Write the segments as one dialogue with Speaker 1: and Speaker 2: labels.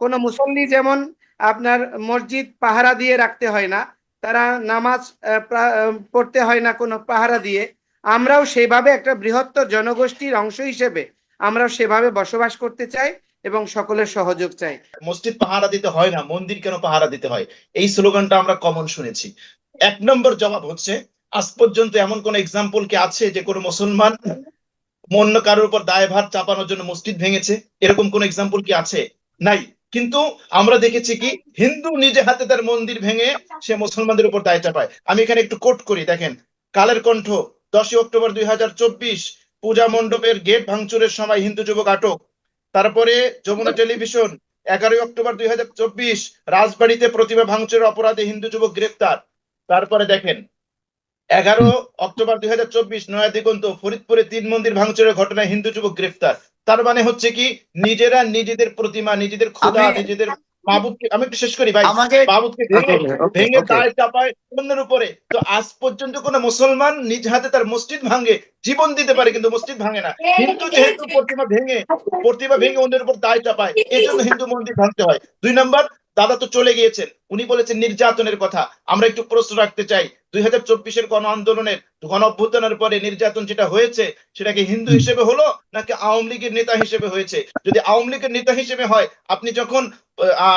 Speaker 1: কোনো মুসল্লি যেমন আপনার মসজিদ পাহারা দিয়ে রাখতে হয় না, তারা নামাজ পড়তে হয় না কোনো পাহারা দিয়ে, আমরাও সেভাবে একটা বৃহত্তর জনগোষ্ঠীর অংশ হিসেবে আমরাও সেভাবে বসবাস করতে চাই এবং সকলের সহযোগ চাই।
Speaker 2: মসজিদ পাহারা দিতে হয় না, মন্দির কেন পাহারা দিতে হয়? এই স্লোগানটা আমরা কমন শুনেছি। এক নম্বর জবাব হচ্ছে, আজ পর্যন্ত এমন কোন এক্সাম্পল কি আছে যে কোনো মুসলমান অন্য কারোর উপর দায়ভার চাপানোর জন্য মসজিদ ভেঙেছে? এরকম কোন এক্সাম্পল কি আছে? নাই। কিন্তু আমরা দেখেছি কি, হিন্দু নিজে হাতে তার মন্দির ভেঙে সে মুসলমানদের উপর দায় চাপায়। আমি এখানে একটু কোট করি, দেখেন। কালের কণ্ঠ, দশই অক্টোবর দুই হাজার চব্বিশ, পূজা মণ্ডপের গেট ভাঙচুরের সময় হিন্দু যুবক আটক। তারপরে যমুনা টেলিভিশন, এগারোই অক্টোবর দুই হাজার চব্বিশ, রাজবাড়িতে প্রতিমা ভাঙচুরের অপরাধে হিন্দু যুবক গ্রেপ্তার। তারপরে দেখেন, এগারো অক্টোবর দুই হাজার চব্বিশ নয়া দিগন্ত ফরিদপুরে তিন মন্দির ভাঙচুরের ঘটনায় হিন্দু যুবক গ্রেফতার। তার মানে হচ্ছে কি নিজেরা নিজেদের প্রতিমা নিজেদের খোদা নিজেদের আমি একটু শেষ করি ভাই।
Speaker 3: আমাকে
Speaker 2: ভেঙে ভেঙে দায় চাপায় অন্যের উপরে। তো আজ পর্যন্ত কোন মুসলমান নিজ হাতে তার মসজিদ ভাঙে জীবন দিতে পারে কিন্তু মসজিদ ভাঙে না। হিন্দু যেহেতু প্রতিমা ভেঙে প্রতিমা ভেঙে অন্যের উপর দায় চাপায় এই জন্য হিন্দু মন্দির ভাঙতে হয়। দুই নম্বর দাদা তো চলে গিয়েছেন। উনি বলেছেন নির্যাতনের কথা। আমরা একটু প্রশ্ন রাখতে চাই। দুই চব্বিশের গণ আন্দোলনের গণ অভ্যুত্থানের পরে নির্যাতন যেটা হয়েছে সেটা কি হিন্দু হিসেবে হলো নাকি আওয়ামী লীগের নেতা হিসেবে হয়েছে? যদি আওয়ামী লীগের নেতা হিসেবে হয়, আপনি যখন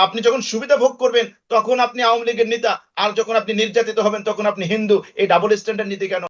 Speaker 2: আপনি যখন সুবিধা ভোগ করবেন, তখন আপনি আওয়ামী লীগের নেতা, আর যখন আপনি নির্যাতিত হবেন, তখন আপনি হিন্দু। এই ডাবল স্ট্যান্ডার্ড নীতি কেন